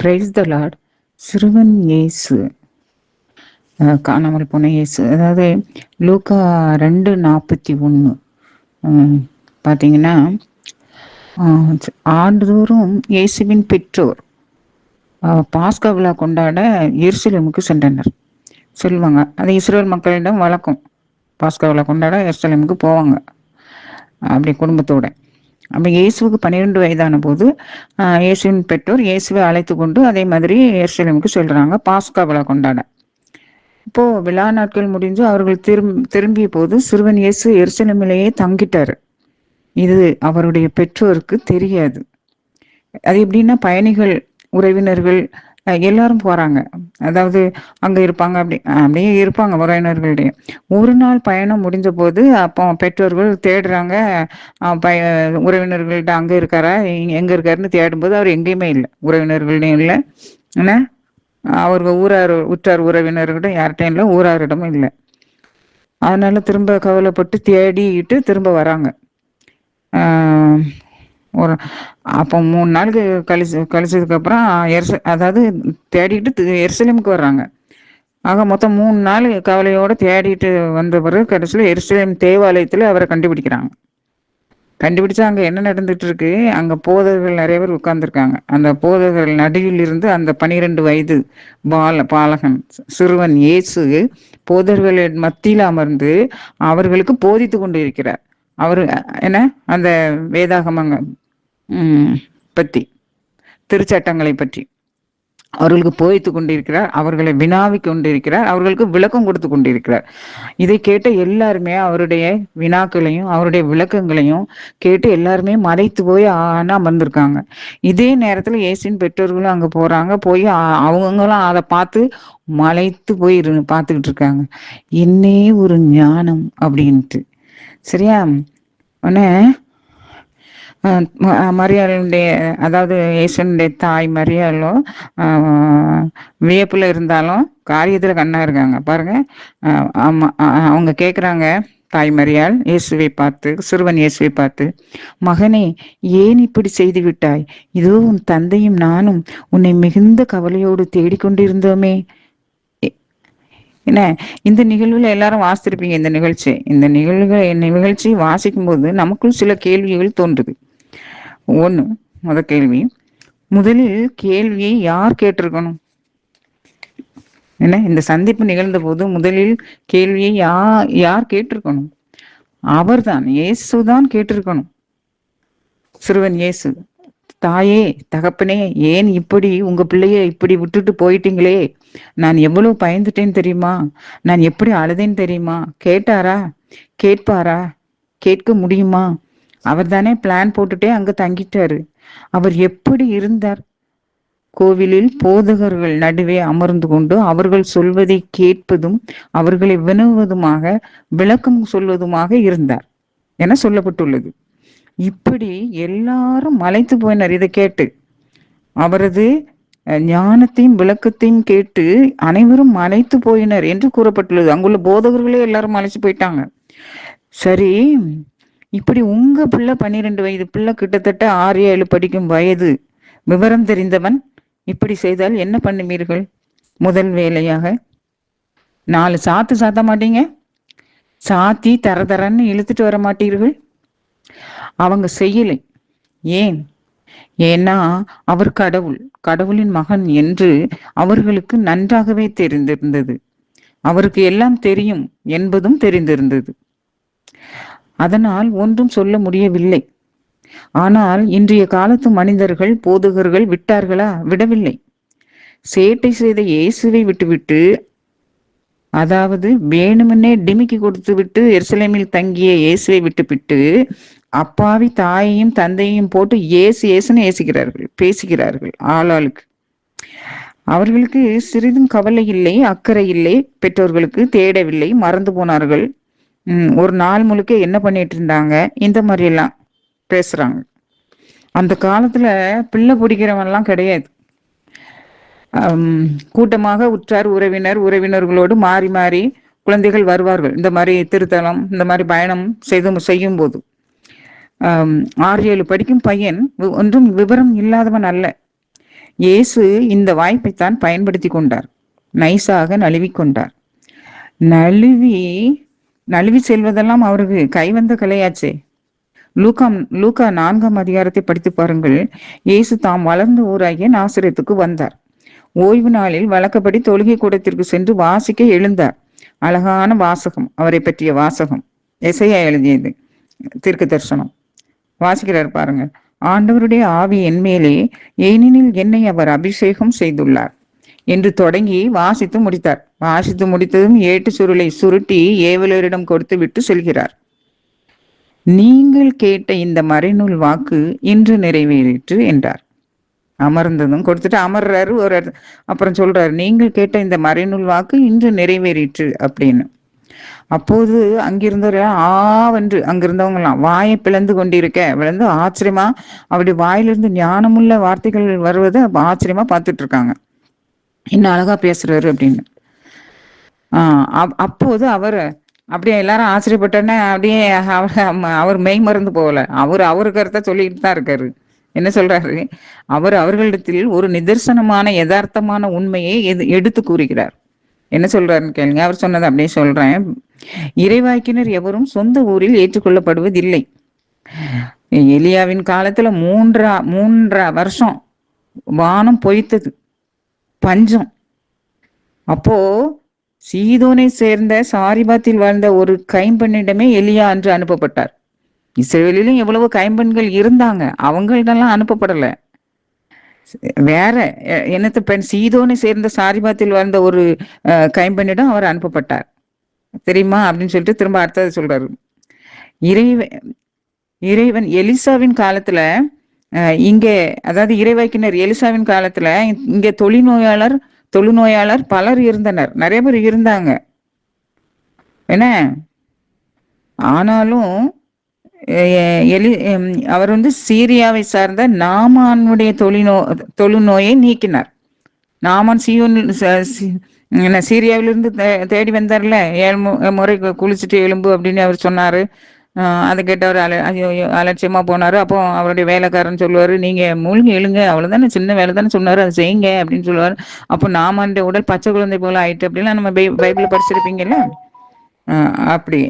Praise the Lord சிறுவன் இயேசு. காணாமல் போன இயேசு. அதாவது லூக்கா ரெண்டு நாற்பத்தி ஒன்று பார்த்தீங்கன்னா ஆண்டுதோறும் இயேசுவின் பெற்றோர் பாஸ்கா விழா கொண்டாட எருசலேமுக்கு சென்றனர். சொல்லுவாங்க. அது இஸ்ரேல் மக்களிடம் வழக்கம். பாஸ்கா விழா கொண்டாட எருசலேமுக்கு போவாங்க. அப்படி குடும்பத்தோட. அப்போ இயேசுவுக்கு பன்னிரெண்டு வயதான போது இயேசுவின் பெற்றோர் இயேசுவை அழைத்து கொண்டு அதே மாதிரி எருசலேமுக்கு சொல்றாங்க பாஸ்கா விழா கொண்டாட. இப்போ விழா நாட்கள் முடிஞ்சு அவர்கள் திரும் திரும்பிய போது சிறுவன் இயேசு எருசலேமிலேயே தங்கிட்டாரு. இது அவருடைய பெற்றோருக்கு தெரியாது. அது எப்படின்னா பயணிகள் உறவினர்கள் எல்லாரும் போறாங்க. அதாவது அங்க இருப்பாங்க அப்படி அப்படியே இருப்பாங்க உறவினர்களிடையே ஒரு நாள் பயணம் முடிஞ்ச போது அப்போ பெற்றோர்கள் தேடுறாங்க பய உறவினர்கள்ட்ட அங்க இருக்காரா எங்க இருக்காருன்னு தேடும்போது அவர் எங்கேயுமே இல்லை. உறவினர்கள்டையும் இல்லை. என்ன? அவர் ஊரார் உற்றார் உறவினர்களிடம் யார்கிட்டையும் இல்லை ஊராரிடமும் இல்லை. அதனால திரும்ப கவலைப்பட்டு தேடிட்டு திரும்ப வராங்க. ஒரு அப்போ மூணு நாளுக்கு கழிச்சு கழிச்சதுக்கு அப்புறம் எருச அதாவது தேடிட்டு தி- எருசலேமுக்கு வர்றாங்க. ஆக மொத்தம் மூணு நாள் கவலையோட தேடிட்டு வந்த பிறகு கடைசியில் எருசலேம் தேவாலயத்தில் அவரை கண்டுபிடிக்கிறாங்க. கண்டுபிடிச்சா அங்கே என்ன நடந்துட்டு இருக்கு அங்க போதகர்கள் நிறைய பேர் உட்கார்ந்துருக்காங்க. அந்த போதகர்கள் நடுவில் இருந்து அந்த பனிரெண்டு வயது பால பாலகன் சிறுவன் இயேசு போதகர்கள் மத்தியில் அமர்ந்து அவர்களுக்கு போதித்து கொண்டு இருக்கிறார் அவரு என்ன அந்த வேதாகமங்க பற்றி பத்தி திருச்சட்டங்களை பற்றி. அவர்களுக்கு போய்த்து கொண்டிருக்கிறார் அவர்களை வினாவி கொண்டிருக்கிறார் அவர்களுக்கு விளக்கம் கொடுத்து கொண்டிருக்கிறார். இதை கேட்ட எல்லாருமே அவருடைய வினாக்களையும் அவருடைய விளக்கங்களையும் கேட்டு எல்லாருமே மறைத்து போய் ஆனா அமர்ந்திருக்காங்க. இதே நேரத்துல ஏசின் பெற்றோர்களும் அங்க போறாங்க போய் அவங்களும் அதை பார்த்து மலைத்து போய் இரு பார்த்துக்கிட்டு இருக்காங்க. என்னே ஒரு ஞானம் அப்படின்ட்டு. சரியா? உடனே மரியாளுடைய அதாவது இயேசுனுடைய தாய் மரியாளோ வியப்பில் இருந்தாலும் காரியத்தில் கண்ணா இருக்காங்க. பாருங்க. ஆமாம் அவங்க கேட்குறாங்க தாய் மரியாள் இயேசுவை பார்த்து சிறுவன் இயேசுவை பார்த்து மகனே ஏன் இப்படி செய்து விட்டாய்? இதோ உன் தந்தையும் நானும் உன்னை மிகுந்த கவலையோடு தேடிக்கொண்டிருந்தோமே. என்ன? இந்த நிகழ்வுல எல்லாரும் வாசித்திருப்பீங்க இந்த நிகழ்ச்சி. இந்த நிகழ்வுகள் நிகழ்ச்சி வாசிக்கும் போது நமக்குள் சில கேள்விகள் தோன்றுது. ஒண்ணு முத கேள்வி. முதலில் கேள்வியை யார் கேட்டிருக்கணும்? என்ன? இந்த சந்திப்பு நிகழ்ந்த போது முதலில் கேள்வியை யா யார் கேட்டிருக்கணும்? அவர்தான் இயேசுதான் கேட்டிருக்கணும். சிறுவன் இயேசு. தாயே தகப்பனே ஏன் இப்படி உங்க பிள்ளைய இப்படி விட்டுட்டு போயிட்டீங்களே? நான் எவ்வளவு பயந்துட்டேன் தெரியுமா? நான் எப்படி அழுதேன் தெரியுமா? கேட்டாரா? கேட்பாரா? கேட்க முடியுமா? அவர் தானே பிளான் போட்டுட்டே அங்க தங்கிட்டாரு. அவர் எப்படி இருந்தார்? கோவிலில் போதகர்கள் நடுவே அமர்ந்து கொண்டு அவர்கள் சொல்வதை கேட்பதும் அவர்களை வினவுவதுமாக விளக்கம் சொல்வதுமாக இருந்தார். என சொல்லப்பட்டுள்ளது. இப்படி எல்லாரும் மலைத்து போயினர். இதை கேட்டு அவரது ஞானத்தையும் விளக்கத்தையும் கேட்டு அனைவரும் மலைத்து போயினர் என்று கூறப்பட்டுள்ளது. அங்குள்ள போதகர்களே எல்லாரும் மலைச்சு போயிட்டாங்க. சரி இப்படி உங்க பிள்ளை பன்னிரெண்டு வயது பிள்ளை கிட்டத்தட்ட ஆறு ஏழு படிக்கும் வயது விவரம் தெரிந்தவன் இப்படி செய்தால் என்ன பண்ணுவீர்கள்? முதல் வேலையாக நாலு சாத்து சாத்த மாட்டீங்க? சாத்தி தர தரன்னு இழுத்துட்டு வர மாட்டீர்கள்? அவங்க செய்யலை. ஏன்? ஏன்னா அவர் கடவுள் கடவுளின் மகன் என்று அவர்களுக்கு நன்றாகவே தெரிந்திருந்தது. அவருக்கு எல்லாம் தெரியும் என்பதும் தெரிந்திருந்தது. அதனால் ஒன்றும் சொல்ல முடியவில்லை. ஆனால் இன்றைய காலத்து மனிதர்கள் போதகர்கள் விட்டார்களா? விடவில்லை. சேட்டை செய்த இயேசுவை விட்டுவிட்டு அதாவது வேணுமென்னே டிமிக்கி கொடுத்து விட்டு எருசலேமில் தங்கிய இயேசுவை விட்டுவிட்டு அப்பாவி தாயையும் தந்தையும் போட்டு ஏசு ஏசுன்னு ஏசுகிறார்கள் பேசுகிறார்கள் ஆளாளுக்கு. அவர்களுக்கு சிறிதும் கவலை இல்லை அக்கறை இல்லை பெற்றோர்களுக்கு தேடவில்லை மறந்து போனார்கள். ஒரு நாள் முழுக்க என்ன பண்ணிட்டு இருந்தாங்க? இந்த மாதிரி எல்லாம் பேசுறாங்க. அந்த காலத்துல பிள்ளை பிடிக்கிறவன்லாம் கிடையாது. கூட்டமாக உற்றார் உறவினர் உறவினர்களோடு மாறி மாறி குழந்தைகள் வருவார்கள். இந்த மாதிரி திருத்தலம் இந்த மாதிரி பயணம் செய்து செய்யும் போது ஆறு ஏழு படிக்கும் பையன் ஒன்றும் விவரம் இல்லாதவன் அல்ல. இயேசு இந்த வாய்ப்பைத்தான் பயன்படுத்தி கொண்டார். நைஸாக நழுவிக்கொண்டார் நழுவி நழுவி செல்வதெல்லாம் அவருக்கு கைவந்த கலையாச்சே. லூகாம் லூகா நான்காம் அதிகாரத்தை படித்து பாருங்கள். இயேசு தாம் வளர்ந்த ஊராகிய நாசிரியத்துக்கு வந்தார். ஓய்வு நாளில் வழக்கப்படி தொழுகை கூடத்திற்கு சென்று வாசிக்க எழுந்தார். அழகான வாசகம் அவரை பற்றிய வாசகம். எசையா எழுதியது தீர்க்க தரிசனம் வாசிக்கிறார் பாருங்க. ஆண்டவருடைய ஆவி என்மேலே ஏனெனில் என்னை அவர் அபிஷேகம் செய்துள்ளார் என்று தொடங்கி வாசித்து முடித்தார். வாசித்து முடித்ததும் ஏட்டு சுருளை சுருட்டி ஏவலரிடம் கொடுத்து விட்டு செல்கிறார். நீங்கள் கேட்ட இந்த மறைநூல் வாக்கு இன்று நிறைவேறிற்று என்றார். அமர்ந்ததும் கொடுத்துட்டு அமர்றாரு ஒரு அப்புறம் சொல்றாரு நீங்கள் கேட்ட இந்த மறைநூல் வாக்கு இன்று நிறைவேறிற்று அப்படின்னு. அப்போது அங்கிருந்தவர் ஆவென்று அங்கிருந்தவங்களாம் வாயை பிளந்து கொண்டிருக்க. விழுந்து ஆச்சரியமா அப்படி வாயிலிருந்து ஞானமுள்ள வார்த்தைகள் வருவதை ஆச்சரியமா பார்த்துட்டு இருக்காங்க என்ன அழகா பேசுறாரு அப்படின்னு. ஆஹ் அப்போது அவர் அப்படியே எல்லாரும் ஆச்சரியப்பட்டோன்னே அப்படியே அவர் அவர் மெய் மறந்து போகல. அவர் அவரு கருத்தை சொல்லிட்டு தான் இருக்காரு. என்ன சொல்றாரு? அவர் அவர்களிடத்தில் ஒரு நிதர்சனமான யதார்த்தமான உண்மையை எடுத்து கூறுகிறார். என்ன சொல்றாருன்னு கேளுங்க. அவர் சொன்னது அப்படியே சொல்றேன். இறைவாக்கினர் எவரும் சொந்த ஊரில் ஏற்றுக்கொள்ளப்படுவதில்லை. எலியாவின் காலத்துல மூன்றா மூன்றா வருஷம் வானம் பொய்த்தது. பஞ்சம். அப்போ சீதோனை சேர்ந்த சாரிபாத்தில் வாழ்ந்த ஒரு கைம்பெண்ணிடமே எலியா என்று அனுப்பப்பட்டார். இஸ்ரேலிலும் எவ்வளவு கைம்பெண்கள் இருந்தாங்க. அவங்களிடெல்லாம் அனுப்பப்படலை. வேற என்னத்த பெண் சீதோனை சேர்ந்த சாரிபாத்தில் வாழ்ந்த ஒரு கைம்பெண்ணிடம் அவர் அனுப்பப்பட்டார். தெரியுமா? அப்படின்னு சொல்லிட்டு திரும்ப அடுத்தது சொல்றாரு. இறைவன் இறைவன் எலிசாவின் காலத்துல இங்கே அதாவது இறைவாய்க்கினர் எலிசாவின் காலத்துல இங்க தொழில்நோயாளர் தொழுநோயாளர் பலர் இருந்தனர். நிறைய பேர் இருந்தாங்க. என்ன? ஆனாலும் எலி அவர் வந்து சீரியாவை சார்ந்த நாமானுடைய தொழில்நோ தொழுநோயை நீக்கினார். நாமான் சீயோன் சீரியாவிலிருந்து தேடி வந்தார்ல? ஏழு முறை குளிச்சுட்டு எலும்பு அப்படின்னு அவர் சொன்னாரு. அதை கேட்டவர் அல அலட்சியமா போனாரு. அப்போ அவருடைய வேலைக்காரன் சொல்லுவாரு நீங்க மூழ்கி எழுங்க அவ்வளவுதானே சின்ன வேலை தானே சொன்னாரு அதை செய்யுங்க அப்படின்னு சொல்லுவாரு. அப்போ நாமன்ற உடல் பச்சை குழந்தை போல ஆயிட்டு அப்படின்னா நம்ம பைபிள் படிச்சிருப்பீங்கல்ல? அப்படி.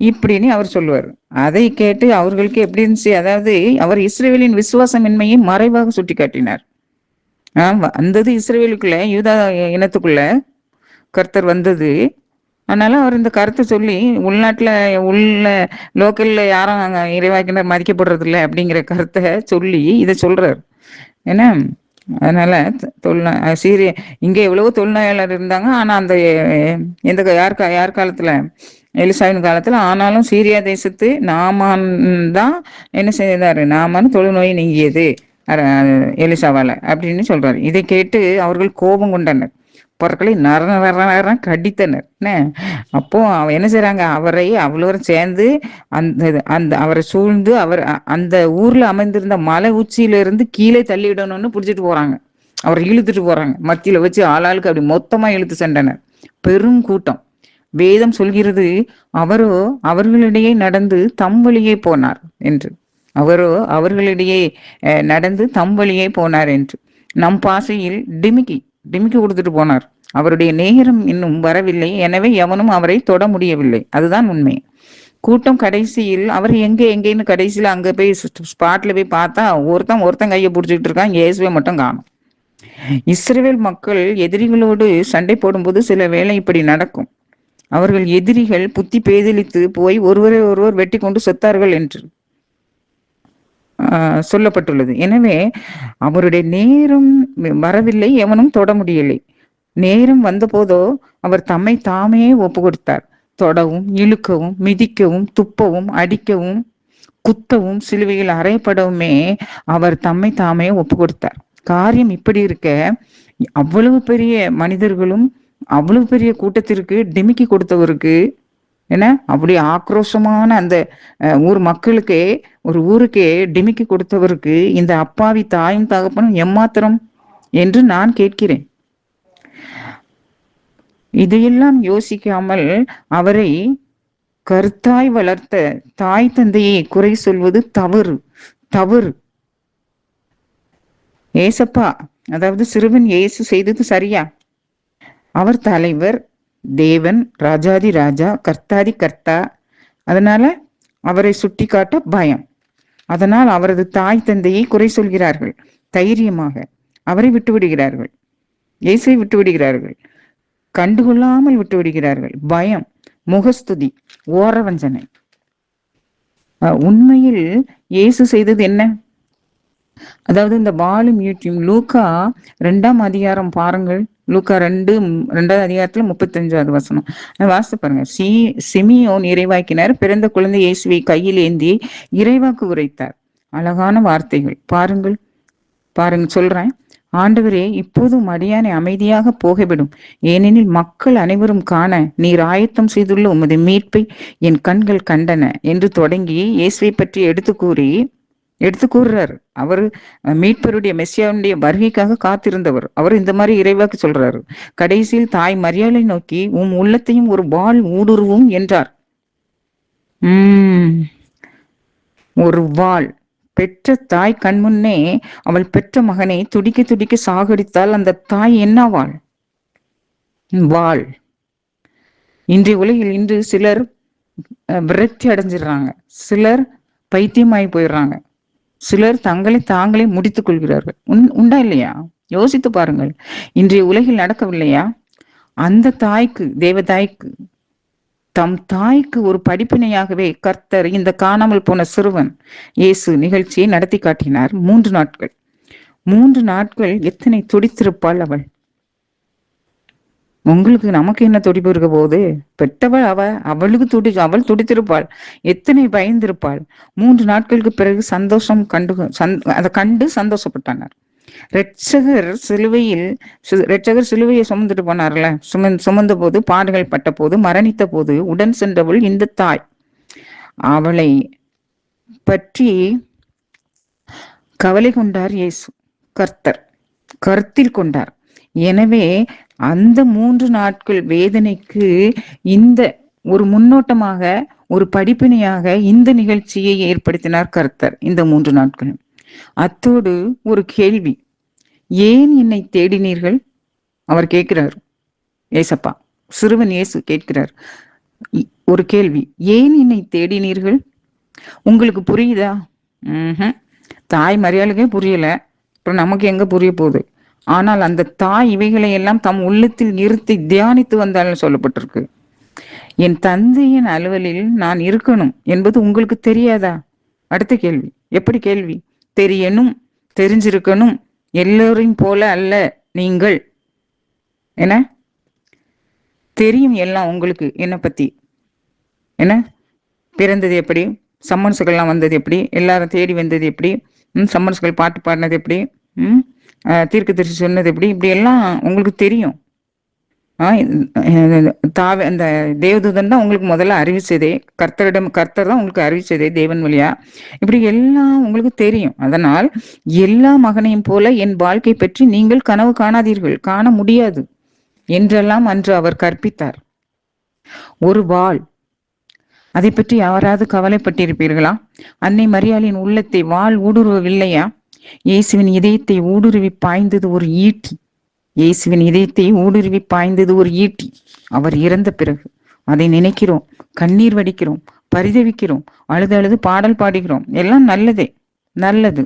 இப்படின்னு அவர் சொல்லுவார். அதை கேட்டு அவர்களுக்கு எப்படி இருந்துச்சு? அதாவது அவர் இஸ்ரேலின் விசுவாசமின்மையை மறைவாக சுட்டி காட்டினார் வந்தது இஸ்ரேவேலுக்குள்ள யூதா இனத்துக்குள்ள கர்த்தர் வந்தது. அதனால அவர் இந்த கருத்தை சொல்லி உள்நாட்டுல உள்ள லோக்கல்ல யாரும் இறைவாக்கினர் மதிக்கப்படுறது இல்லை அப்படிங்கிற கருத்தை சொல்லி இதை சொல்றாரு. ஏன்னா அதனால தொழில் சீரிய இங்க எவ்வளவோ தொழில்நோயாளர் இருந்தாங்க. ஆனா அந்த எந்த யார் யார் காலத்துல? எலிசாவின் காலத்துல ஆனாலும் சீரியா தேசத்து நாமான் தான் என்ன செய்தாரு? நாமான் தொழுநோய் நீங்கியது. எலிசாவால அப்படின்னு சொல்றாரு. இதை கேட்டு அவர்கள் கோபம் கொண்டனர். பொருட்களை நர நர நரம் கடித்தனர். என்ன? அப்போ அவ என்ன செய்யறாங்க அவரை அவ்வளோரும் சேர்ந்து அந்த அந்த அவரை சூழ்ந்து அவர் அந்த ஊர்ல அமைந்திருந்த மலை உச்சியிலிருந்து கீழே தள்ளிவிடணும்னு பிடிச்சிட்டு போறாங்க. அவரை இழுத்துட்டு போறாங்க. மத்தியில வச்சு ஆளாளுக்கு அப்படி மொத்தமா இழுத்து சென்றனர். பெரும் கூட்டம். வேதம் சொல்கிறது அவரோ அவர்களிடையே நடந்து தம் வழியே போனார் என்று. அவரோ அவர்களிடையே நடந்து தம் வழியே போனார் என்று. நம் பாசையில் டிமிக்கி டிமிக்கி கொடுத்துட்டு போனார். அவருடைய நேரம் இன்னும் வரவில்லை. எனவே எவனும் அவரை தொட முடியவில்லை. அதுதான் உண்மை. கூட்டம் கடைசியில் அவர் எங்கே எங்கேன்னு கடைசியில் அங்கே போய் ஸ்பாட்ல போய் பார்த்தா ஒருத்தன் ஒருத்தன் கையை பிடிச்சிட்டு இருக்கான். இயேசுவை மட்டும் காணும். இஸ்ரேல் மக்கள் எதிரிகளோடு சண்டை போடும்போது சில வேலை இப்படி நடக்கும். அவர்கள் எதிரிகள் புத்தி பேதலித்து போய் ஒருவரை ஒருவர் வெட்டி கொண்டு செத்தார்கள் என்று சொல்லப்பட்டுள்ளது. எனவே அவருடைய நேரம் வரவில்லை எவனும் தொட முடியலை. நேரம் வந்தபோதோ அவர் தம்மை தாமே ஒப்பு கொடுத்தார் தொடவும் இழுக்கவும் மிதிக்கவும் துப்பவும் அடிக்கவும் குத்தவும் சிலுவையில் அறையப்படவுமே அவர் தம்மை தாமே ஒப்பு கொடுத்தார் காரியம் இப்படி இருக்க அவ்வளவு பெரிய மனிதர்களும் அவ்வளவு பெரிய கூட்டத்திற்கு டிமிக்கி கொடுத்தவருக்கு என்ன? அப்படி ஆக்ரோஷமான அந்த ஊர் மக்களுக்கே ஒரு ஊருக்கே டிமிக்கி கொடுத்தவருக்கு இந்த அப்பாவி தாயும் தகப்பனும் எம்மாத்திரம் என்று நான் கேட்கிறேன். இதையெல்லாம் யோசிக்காமல் அவரை கருத்தாய் வளர்த்த தாய் தந்தையை குறை சொல்வது தவறு தவறு. ஏசப்பா அதாவது சிறுவன் இயேசு செய்தது சரியா? அவர் தலைவர் தேவன் ராஜாதி ராஜா கர்த்தாதி கர்த்தா. அதனால அவரை சுட்டி காட்ட பயம். அதனால் அவரது தாய் தந்தையை குறை சொல்கிறார்கள். தைரியமாக அவரை விட்டு விடுகிறார்கள். விட்டுவிடுகிறார்கள் கண்டுகொள்ளாமல் விட்டுவிடுகிறார்கள் பயம் முகஸ்துதி ஓரவஞ்சனை. உண்மையில் இயேசு செய்தது என்ன? அதாவது இந்த வாலும் யூடியூப் லூக்கா ரெண்டாம் அதிகாரம் பாருங்கள். லூக்கா ரெண்டு ரெண்டாவது அதிகாரத்துல முப்பத்தஞ்சாவது வசனம். வாசித்து பாருங்க. சி சிமியோன் இறைவாக்கினார் பிறந்த குழந்தை இயேசுவை கையில் ஏந்தி இறைவாக்கு உரைத்தார். அழகான வார்த்தைகள். பாருங்கள். பாருங்க சொல்றேன். ஆண்டவரே இப்போதும் அடியானை அமைதியாக போகவிடும். ஏனெனில் மக்கள் அனைவரும் காண நீர் ஆயத்தம் செய்துள்ள உமது மீட்பை என் கண்கள் கண்டன என்று தொடங்கி இயேசுவை பற்றி எடுத்து கூறி எடுத்து கூறுறாரு. அவர் மீட்பருடைய மெஸ்ஸியாவுடைய வருகைக்காக காத்திருந்தவர். அவர் இந்த மாதிரி இறைவாக்கு சொல்றாரு. கடைசியில் தாய் மரியாதை நோக்கி உம் உள்ளத்தையும் ஒரு வாள் ஊடுருவும் என்றார். உம் ஒரு வாள். பெற்ற தாய் கண்முன்னே அவள் பெற்ற மகனை துடிக்க துடிக்க சாகடித்தால் அந்த தாய் என்னவாள் வாள். இன்றைய உலகில் இன்று சிலர் விரக்தி அடைஞ்சிடுறாங்க. சிலர் பைத்தியமாயி போயிடுறாங்க. சிலர் தங்களை தாங்களே முடித்துக் கொள்கிறார்கள். உன் உண்டா இல்லையா? யோசித்து பாருங்கள். இன்றைய உலகில் நடக்கவில்லையா? அந்த தாய்க்கு தேவதாய்க்கு தம் தாய்க்கு ஒரு படிப்பினையாகவே கர்த்தர் இந்த காணாமல் போன சிறுவன் இயேசு நிகழ்ச்சியை நடத்தி காட்டினார். மூன்று நாட்கள். மூன்று நாட்கள் எத்தனை துடித்திருப்பாள் அவள்? உங்களுக்கு நமக்கு என்ன துடிப்பு இருக்க போகுது? பெற்றவள் அவ அவளுக்கு துடி அவள் துடித்திருப்பாள். எத்தனை பயந்திருப்பாள்? மூன்று நாட்களுக்கு பிறகு சந்தோஷம் கண்டு அதை கண்டு சந்தோஷப்பட்டனர். ரட்சகர் சிலுவையில் ரட்சகர் சிலுவையை சுமந்துட்டு போனார்ல. சுமந் சுமந்த போது பாடுகள் பட்ட போது மரணித்த போது உடன் சென்றவள் இந்த தாய். அவளை பற்றி கவலை கொண்டார் இயேசு. கர்த்தர் கருத்தில் கொண்டார். எனவே அந்த மூன்று நாட்கள் வேதனைக்கு இந்த ஒரு முன்னோட்டமாக ஒரு படிப்பினையாக இந்த நிகழ்ச்சியை ஏற்படுத்தினார் கர்த்தர் இந்த மூன்று நாட்களும் அத்தோடு ஒரு கேள்வி. ஏன் என்னை தேடினீர்கள்? அவர் கேட்கிறார். ஏசப்பா சிறுவன் இயேசு கேட்கிறார். ஒரு கேள்வி. ஏன் என்னை தேடினீர்கள்? உங்களுக்கு புரியுதா? உம் தாய் மரியாளுக்கே புரியல. அப்புறம் நமக்கு எங்க புரிய போகுது? ஆனால் அந்த தாய் இவைகளை எல்லாம் தம் உள்ளத்தில் நிறுத்தி தியானித்து வந்தாலும் சொல்லப்பட்டிருக்கு. என் தந்தையின் அலுவலில் நான் இருக்கணும் என்பது உங்களுக்கு தெரியாதா? அடுத்த கேள்வி. எப்படி கேள்வி? தெரியணும் தெரிஞ்சிருக்கணும் எல்லோரையும் போல அல்ல நீங்கள். என்ன? தெரியும் எல்லாம் உங்களுக்கு. என்னை பத்தி? என்ன? பிறந்தது எப்படி? சம்மன்ஸுகள்லாம் வந்தது எப்படி? எல்லாரும் தேடி வந்தது எப்படி? ம் சம்மன்ஸுகள் பாட்டு பாடினது எப்படி? ம்? தீர்க்க தரிசி சொன்னது எப்படி? இப்படி எல்லாம் உங்களுக்கு தெரியும். தாவ அந்த தேவதூதன் தான் உங்களுக்கு முதல்ல அறிவிச்சதே. கர்த்தரிடம் கர்த்தர் தான் உங்களுக்கு அறிவிச்சதே தேவன் வழியா. இப்படி எல்லாம் உங்களுக்கு தெரியும். அதனால் எல்லா மகனையும் போல என் வாழ்க்கை பற்றி நீங்கள் கனவு காணாதீர்கள். காண முடியாது. என்றெல்லாம் அன்று அவர் கற்பித்தார். ஒரு வாழ் அதை பற்றி யாராவது கவலைப்பட்டிருப்பீர்களா? அன்னை மரியாளின் உள்ளத்தை வாழ் ஊடுருவவில்லையா? இயேசுவின் இதயத்தை ஊடுருவி பாய்ந்தது ஒரு ஈட்டி. இயேசுவின் இதயத்தை ஊடுருவி பாய்ந்தது ஒரு ஈட்டி. அவர் இறந்த பிறகு அதை நினைக்கிறோம் கண்ணீர் வடிக்கிறோம் பரிதவிக்கிறோம் அழுது அழுது பாடல் பாடுகிறோம். எல்லாம் நல்லதே நல்லது.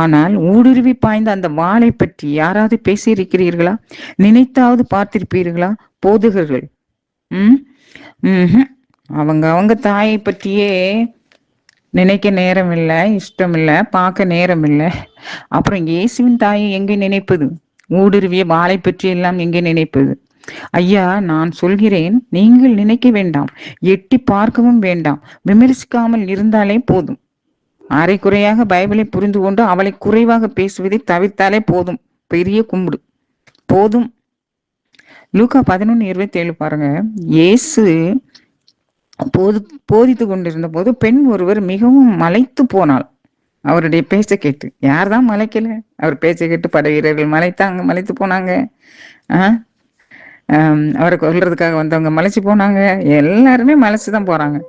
ஆனால் ஊடுருவி பாய்ந்த அந்த வாளை பற்றி யாராவது பேசியிருக்கிறீர்களா? நினைத்தாவது பார்த்திருப்பீர்களா? போதுகர்கள். உம் உம் அவங்க அவங்க தாயை பற்றியே நினைக்க நேரம் இல்லை இஷ்டம் இல்லை பார்க்க நேரம் இல்லை அப்புறம் இயேசுவின் தாயை எங்கே நினைப்பது? ஊடுருவிய வாளை பற்றி எல்லாம் எங்கே நினைப்பது? ஐயா நான் சொல்கிறேன் நீங்கள் நினைக்க வேண்டாம் எட்டி பார்க்கவும் வேண்டாம் விமர்சிக்காமல் இருந்தாலே போதும். அரை குறையாக பைபிளை புரிந்து கொண்டு அவளை குறைவாக பேசுவதை தவிர்த்தாலே போதும் பெரிய கும்பிடு. போதும். லூக்கா பதினொன்னு இருபத்தி ஏழு பாருங்க இயேசு போது போதித்து கொண்டிருந்த போது பெண் ஒருவர் மிகவும் மலைத்து போனாள். அவருடைய பேச்சை கேட்டு யார் தான் மலைக்கல? அவர் பேச்சை கேட்டு பட வீரர்கள் மலைத்தாங்க மலைத்து போனாங்க. ஆஹ் அவரை கொல்றதுக்காக வந்தவங்க மலைச்சு போனாங்க. எல்லாருமே மலைச்சு தான் போறாங்க.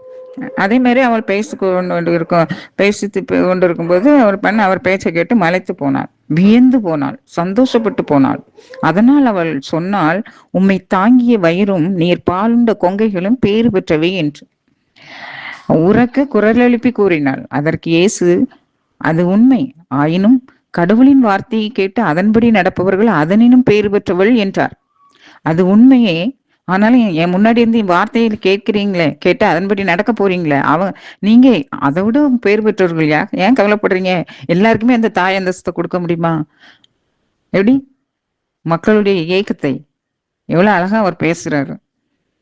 அதே மாதிரி அவள் பேசி கொண்டு இருக்கும். பேசித்து கொண்டு போது அவர் பெண் அவர் பேச்சை கேட்டு மலைத்து போனாள். வியந்து போனாள். சந்தோஷப்பட்டு போனாள். அதனால் அவள் சொன்னால் உம்மை தாங்கிய வயிறும் நீர் பாலுண்ட கொங்கைகளும் பேறு பெற்றவை என்று. உறக்க குரல் எழுப்பி கூறினாள். அதற்கு இயேசு அது உண்மை. ஆயினும் கடவுளின் வார்த்தையை கேட்டு அதன்படி நடப்பவர்கள் அதனினும் பேறு பெற்றவள் என்றார். அது உண்மையே. ஆனாலும் என் முன்னாடி இருந்து என் வார்த்தையில் கேட்கிறீங்களே கேட்டு அதன்படி நடக்க போறீங்களே அவன் நீங்க அதை விட பேர் பெற்றவர்கள் யா ஏன் கவலைப்படுறீங்க? எல்லாருக்குமே அந்த தாய் அந்தஸ்தை கொடுக்க முடியுமா? எப்படி? மக்களுடைய ஏக்கத்தை. எவ்வளவு அழகா அவர் பேசுறாரு.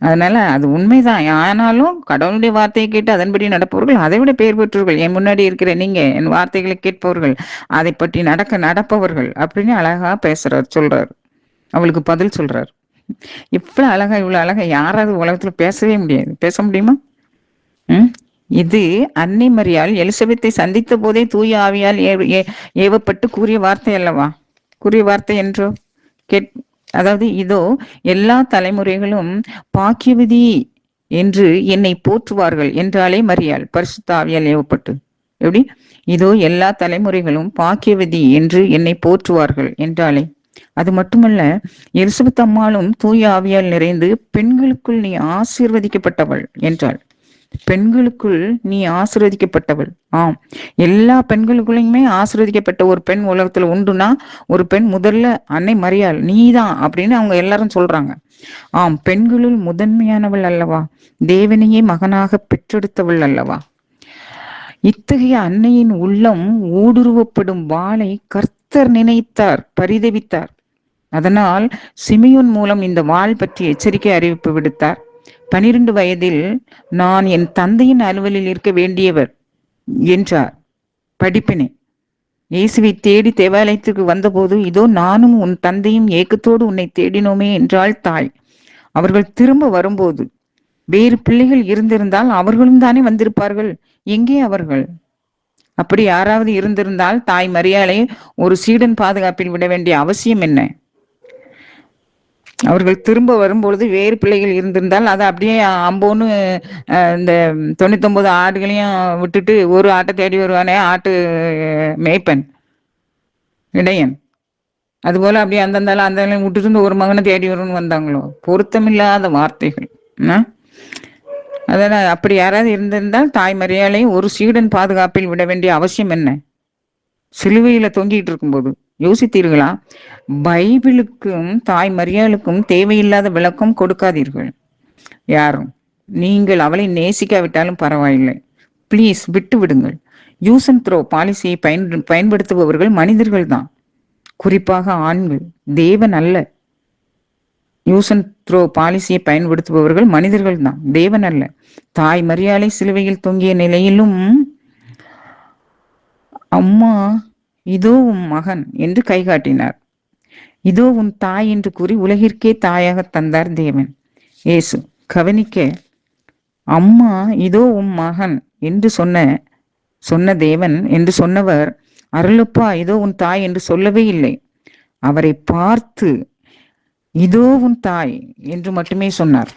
அதனால அது உண்மைதான். ஆனாலும் கடவுளுடைய வார்த்தையை கேட்டு அதன்படி நடப்பவர்கள் அதை விட பெயர் பெற்றவர்கள் என் முன்னாடி இருக்கிற நீங்க என் வார்த்தைகளை கேட்பவர்கள் அதை பற்றி நடக்க நடப்பவர்கள் அப்படின்னு அழகா பேசுறார் சொல்றாரு. அவளுக்கு பதில் சொல்றாரு. இவ்வளவு அழகா இவ்வளவு அழகா யாராவது உலகத்துல பேசவே முடியாது. பேச முடியுமா? உம் இது அன்னை மரியால் எலிசபெத்தை சந்தித்த போதே தூய ஆவியால் ஏவப்பட்டு கூறிய வார்த்தை அல்லவா? கூறிய வார்த்தை என்றோ? கேட் அதாவது இதோ எல்லா தலைமுறைகளும் பாக்கியவதி என்று என்னை போற்றுவார்கள் என்றாலே மரியாள் பரிசுத்தாவியால் ஏவப்பட்டு. எப்படி? இதோ எல்லா தலைமுறைகளும் பாக்கியவதி என்று என்னை போற்றுவார்கள் என்றாலே. அது மட்டுமல்ல எலிசபெத் அம்மாளும் தூய ஆவியால் நிறைந்து பெண்களுக்குள் நீ ஆசீர்வதிக்கப்பட்டவள் என்றாள். பெண்களுக்குள் நீ ஆசிர்வதிக்கப்பட்டவள். ஆம் எல்லா பெண்களுக்குள்ளையுமே ஆசிர்வதிக்கப்பட்ட ஒரு பெண் உலகத்துல உண்டுனா ஒரு பெண் முதல்ல அன்னை மரியாள் நீதான் அப்படின்னு அவங்க எல்லாரும் சொல்றாங்க. ஆம் பெண்களுள் முதன்மையானவள் அல்லவா? தேவனையே மகனாக பெற்றெடுத்தவள் அல்லவா? இத்தகைய அன்னையின் உள்ளம் ஊடுருவப்படும் வாளை கர்த்தர் நினைத்தார் பரிதவித்தார். அதனால் சிமியோன் மூலம் இந்த வாழ் பற்றி எச்சரிக்கை அறிவிப்பு விடுத்தார். பனிரெண்டு வயதில் நான் என் தந்தையின் அலுவலில் இருக்க வேண்டியவர் என்றார். படிப்பினை. இயேசுவை தேடி தேவாலயத்துக்கு வந்தபோது இதோ நானும் உன் தந்தையும் ஏக்கத்தோடு உன்னை தேடினோமே என்றாள் தாய். அவர்கள் திரும்ப வரும்போது வேறு பிள்ளைகள் இருந்திருந்தால் அவர்களும் தானே வந்திருப்பார்கள். எங்கே அவர்கள்? அப்படி யாராவது இருந்திருந்தால் தாய் மரியாதை ஒரு சீடன் பாதுகாப்பில் விட வேண்டிய அவசியம் என்ன? அவர்கள் திரும்ப வரும்பொழுது வேறு பிள்ளைகள் இருந்திருந்தால் அதை அப்படியே அம்போன்னு இந்த தொண்ணூத்தொன்பது ஆடுகளையும் விட்டுட்டு ஒரு ஆட்டை தேடி வருவானே ஆட்டு மேய்ப்பன் இடையன். அதுபோல அப்படியே அந்தந்தாலும் அந்த விட்டுட்டு ஒரு மகனை தேடி வரும்னு வந்தாங்களோ? பொருத்தமில்லாத வார்த்தைகள். அதனால் அப்படி யாராவது இருந்திருந்தால் தாய் மரியாதையும் ஒரு சீடன் பாதுகாப்பில் விட வேண்டிய அவசியம் என்ன? சிலுவையில் தொங்கிட்டு இருக்கும்போது யோசித்தீர்களா? பைபிளுக்கும் தாய் மரியாளுக்கும் தேவையில்லாத விளக்கம் கொடுக்காதீர்கள். யாரும் நீங்கள் அவளை நேசிக்காவிட்டாலும் பரவாயில்லை. ப்ளீஸ் விட்டு விடுங்கள். யூஸ் அண்ட் த்ரோ பாலிசியை பயன் பயன்படுத்துபவர்கள் மனிதர்கள் தான் குறிப்பாக ஆண்கள் தேவன் அல்ல. யூஸ் அண்ட் த்ரோ பாலிசியை பயன்படுத்துபவர்கள் மனிதர்கள் தான் தேவன் அல்ல. தாய் மரியாதை சிலுவையில் தொங்கிய நிலையிலும் அம்மா இதோ உன் மகன் என்று கைகாட்டினார் இதோ உன் தாய் என்று கூறி உலகிற்கே தாயாக தந்தார் தேவன். ஏசு கவனிக்க அம்மா இதோ உன் மகன் என்று சொன்ன சொன்ன தேவன் என்று சொன்னவர் அருளப்பா இதோ உன் தாய் என்று சொல்லவே இல்லை. அவரை பார்த்து இதோ உன் தாய் என்று மட்டுமே சொன்னார்.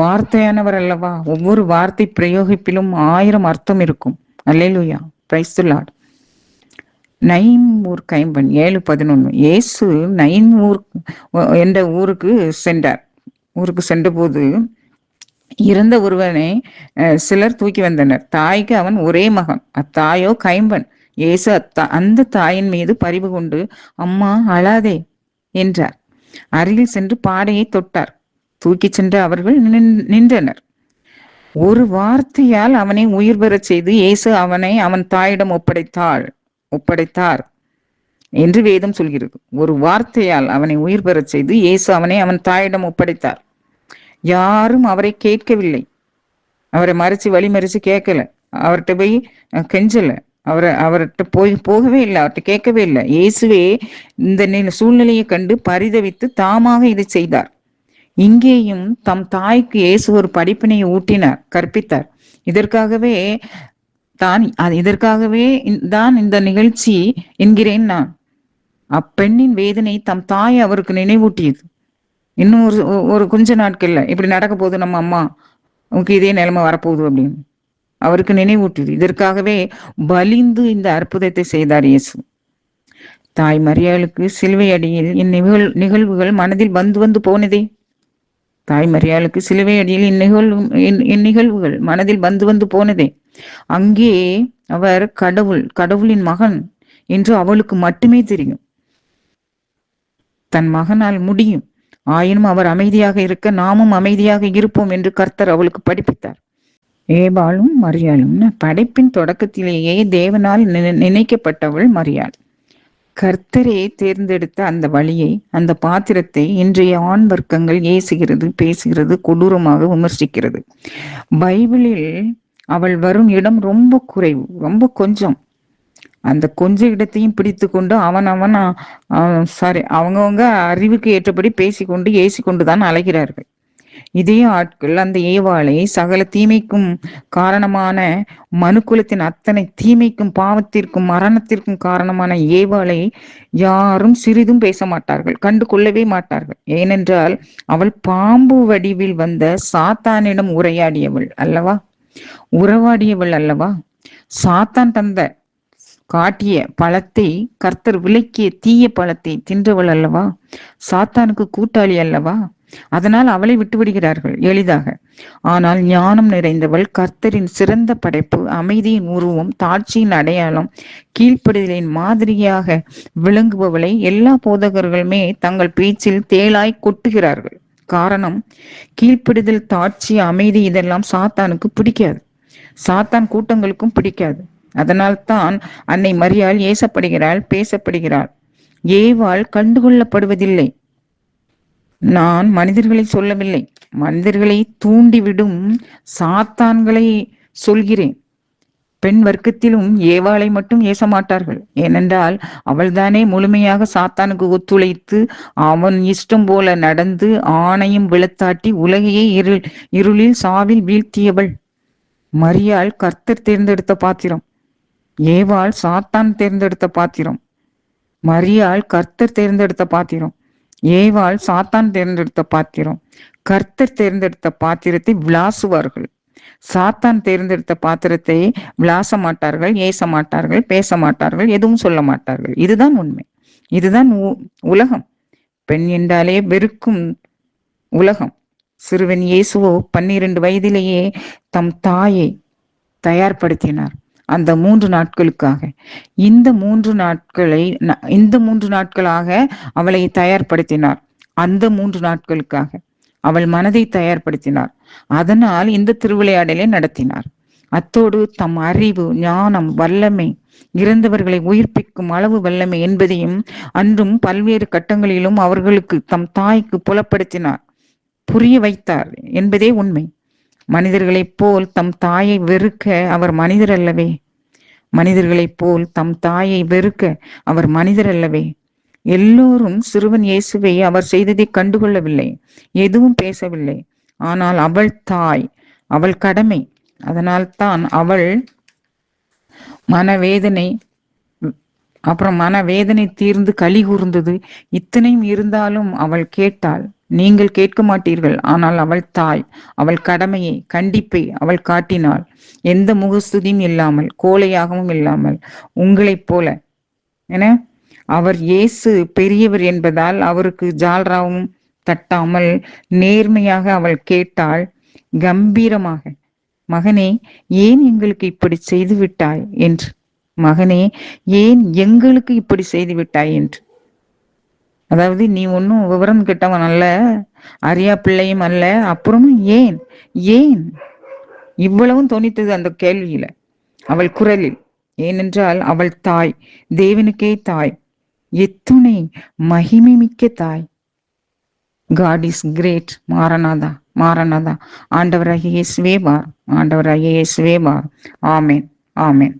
வார்த்தையானவர் அல்லவா? ஒவ்வொரு வார்த்தை பிரயோகிப்பிலும் ஆயிரம் அர்த்தம் இருக்கும். அல்லேலுயா. பிரைஸ்துலாட் நைம் ஊர் கைம்பன் ஏழு பதினொன்று ஏசு நைன் ஊர் என்ற ஊருக்கு சென்றார். ஊருக்கு சென்றபோது இறந்த ஒருவனை சிலர் தூக்கி வந்தனர். தாய்க்கு அவன் ஒரே மகன். அத்தாயோ கைம்பன். ஏசு அத்தா அந்த தாயின் மீது பரிவு கொண்டு அம்மா அழாதே. என்றார். அருகில் சென்று பாடையை தொட்டார். தூக்கிச் சென்ற அவர்கள் நின்றனர். ஒரு வார்த்தையால் அவனை உயிர் பெறச் செய்து இயேசு அவனை அவன் தாயிடம் ஒப்படைத்தாள். ஒப்படைத்தார் என்று வேதம் சொல்கிறது. ஒரு வார்த்தையால் அவனை உயிர் பெறச் செய்து இயேசு அவனை அவன் தாயிடம் ஒப்படைத்தார். யாரும் அவரை கேட்கவில்லை. அவரை மறைச்சு வழி மறிச்சு கேட்கல. அவர்கிட்ட போய் கெஞ்சல. அவரை அவர்கிட்ட போய் போகவே இல்லை. அவர்கிட்ட கேட்கவே இல்லை. இயேசுவே இந்த நில சூழ்நிலையை கண்டு பரிதவித்து தாமாக இதை செய்தார். இங்கேயும் தம் தாய்க்கு இயேசு ஒரு படிப்பினையை ஊட்டினார் கற்பித்தார். இதற்காகவே தான் இதற்காகவே தான் இந்த நிகழ்ச்சி என்கிறேன் நான். அப்பெண்ணின் வேதனை தம் தாய் அவருக்கு நினைவூட்டியது. இன்னும் ஒரு ஒரு கொஞ்ச நாட்கள்ல இப்படி நடக்க போகுது நம்ம அம்மா உனக்கு இதே நிலைமை வரப்போகுது அப்படின்னு. அவருக்கு நினைவூட்டுது இதற்காகவே பலிந்து இந்த அற்புதத்தை செய்தார் இயேசு. தாய் மரியாளுக்கு சிலுவை அடியில் இந்நிகழ் நிகழ்வுகள் மனதில் வந்து வந்து போனதே. தாய் மரியாளுக்கு சிலுவை அடியில் இந்நிகழ்வு இந்நிகழ்வுகள் மனதில் வந்து வந்து போனதே. அங்கே அவர் கடவுள் கடவுளின் மகன் என்று அவளுக்கு மட்டுமே தெரியும். தன் மகனால் முடியும். ஆயினும் அவர் அமைதியாக இருக்க நாமும் அமைதியாக இருப்போம் என்று கர்த்தர் அவளுக்கு படிப்பித்தார். ஏபாலும் மரியாளும். படைப்பின் தொடக்கத்திலேயே தேவனால் நினைக்கப்பட்டவள் மரியாள். கர்த்தரே தேர்ந்தெடுத்த அந்த வழியை அந்த பாத்திரத்தை இன்றைய ஆண் வர்க்கங்கள் ஏசுகிறது பேசுகிறது கொடூரமாக விமர்சிக்கிறது. பைபிளில் அவள் வரும் இடம் ரொம்ப குறைவு ரொம்ப கொஞ்சம். அந்த கொஞ்ச இடத்தையும் பிடித்து கொண்டு அவன் அவன் சாரி அவங்கவுங்க அறிவுக்கு ஏற்றபடி பேசிக்கொண்டு ஏசிக்கொண்டுதான் அலைகிறார்கள். இதே ஆட்கள் அந்த ஏவாளை சகல தீமைக்கும் காரணமான மனுக்குலத்தின் அத்தனை தீமைக்கும் பாவத்திற்கும் மரணத்திற்கும் காரணமான ஏவாளை யாரும் சிறிதும் பேச மாட்டார்கள் கண்டு கொள்ளவே மாட்டார்கள். ஏனென்றால் அவள் பாம்பு வடிவில் வந்த சாத்தானிடம் உரையாடியவள் அல்லவா? உறவாடியவள் அல்லவா? சாத்தான் தந்த காட்டிய பழத்தை கர்த்தர் விலக்கிய தீய பழத்தை தின்றவள் அல்லவா? சாத்தானுக்கு கூட்டாளி அல்லவா? அதனால் அவளை விட்டு விடுகிறார்கள் எளிதாக. ஆனால் ஞானம் நிறைந்தவள் கர்த்தரின் சிறந்த படைப்பு அமைதியின் உருவம் தாட்சியின் அடையாளம் கீழ்ப்படுதலின் மாதிரியாக விளங்குபவளை எல்லா போதகர்களுமே தங்கள் பேச்சில் தேளாய் கொட்டுகிறார்கள். காரணம் கீழ்ப்படுதல் தாட்சி அமைதி இதெல்லாம் சாத்தானுக்கு பிடிக்காது. சாத்தான் கூட்டங்களுக்கும் பிடிக்காது. அதனால்தான் அன்னை மரியாள் ஏசப்படுகிறாள் பேசப்படுகிறாள். ஏவாள் கண்டுகொள்ளப்படுவதில்லை. நான் மனிதர்களை சொல்லவில்லை. மனிதர்களை தூண்டிவிடும் சாத்தான்களை சொல்கிறேன். பெண் வர்க்கத்திலும் ஏவாளை மட்டும் ஏச மாட்டார்கள் ஏனென்றால் அவள்தானே முழுமையாக சாத்தானுக்கு ஒத்துழைத்து அவன் இஷ்டம் போல நடந்து ஆணையும் விளத்தாட்டி உலகையே இருள் இருளில் சாவில் வீழ்த்தியவள். மரியாள் கர்த்தர் தேர்ந்தெடுத்த பாத்திரம். ஏவாள் சாத்தான் தேர்ந்தெடுத்த பாத்திரம். மரியாள் கர்த்தர் தேர்ந்தெடுத்த பாத்திரம். ஏவாள் சாத்தான் தேர்ந்தெடுத்த பாத்திரம். கர்த்தர் தேர்ந்தெடுத்த பாத்திரத்தை விளாசுவார்கள். சாத்தான் தேர்ந்தெடுத்த பாத்திரத்தை விளாச மாட்டார்கள் ஏச மாட்டார்கள் பேச மாட்டார்கள் எதுவும் சொல்ல மாட்டார்கள் இதுதான் உண்மை. இதுதான் உலகம். பெண் என்றாலே வெறுக்கும் உலகம். சிறுவன் இயேசுவோ பன்னிரண்டு வயதிலேயே தம் தாயை தயார்படுத்தினார். அந்த மூன்று நாட்களுக்காக. இந்த மூன்று நாட்களை இந்த மூன்று நாட்களாக அவளை தயார்படுத்தினார். அந்த மூன்று நாட்களுக்காக அவள் மனதை தயார்படுத்தினார். அதனால் இந்த திருவிளையாடலை நடத்தினார். அத்தோடு தம் அறிவு ஞானம் வல்லமை இறந்தவர்களை உயிர்ப்பிக்கும் அளவு வல்லமை என்பதையும் அன்றும் பல்வேறு கட்டங்களிலும் அவர்களுக்கு தம் தாய்க்கு புலப்படுத்தினார். புரிய வைத்தார் என்பதே உண்மை. மனிதர்களைப் போல் தம் தாயை வெறுக்க அவர் மனிதர் அல்லவே மனிதர்களைப் போல் தம் தாயை வெறுக்க அவர் மனிதர் அல்லவே எல்லோரும் சிறுவன் இயேசுவை அவர் செய்ததை கண்டுகொள்ளவில்லை எதுவும் பேசவில்லை. ஆனால் அவள் தாய் அவள் கடமை. அதனால்தான் அவள் மனவேதனை அப்புறம் மனவேதனை தீர்ந்து களி கூர்ந்தது. இத்தனையும் இருந்தாலும் அவள் கேட்டாள் நீங்கள் கேட்க மாட்டீர்கள் ஆனால் அவள் தாய் அவள் கடமையை கண்டிப்பை அவள் காட்டினாள். எந்த முகஸ்துதியும் இல்லாமல் கோலையாகவும் இல்லாமல் உங்களைப் போல. என அவர் இயேசு பெரியவர் என்பதால் அவருக்கு ஜால்ராவும் தட்டாமல் நேர்மையாக அவள் கேட்டாள் கம்பீரமாக மகனே ஏன் எங்களுக்கு இப்படி செய்து விட்டாய் என்று. மகனே ஏன் எங்களுக்கு இப்படி செய்து விட்டாய் என்று. அதாவது நீ ஒன்னும் விவரம் கிட்டவன் அல்ல அரியா பிள்ளையும் அல்ல. அப்புறமும் ஏன்? ஏன்? இவ்வளவும் தோணித்தது அந்த கேள்வியில. அவள் குரலில் ஏனென்றால் அவள் தாய் தேவனுக்கே தாய் எத்துணை மகிமை மிக்க தாய். காட் இஸ் கிரேட் மாரநாதா மாரநாதா ஆண்டவராகிய இயேசுவே பார் ஆண்டவராகிய இயேசுவே பார் ஆமேன் ஆமேன்.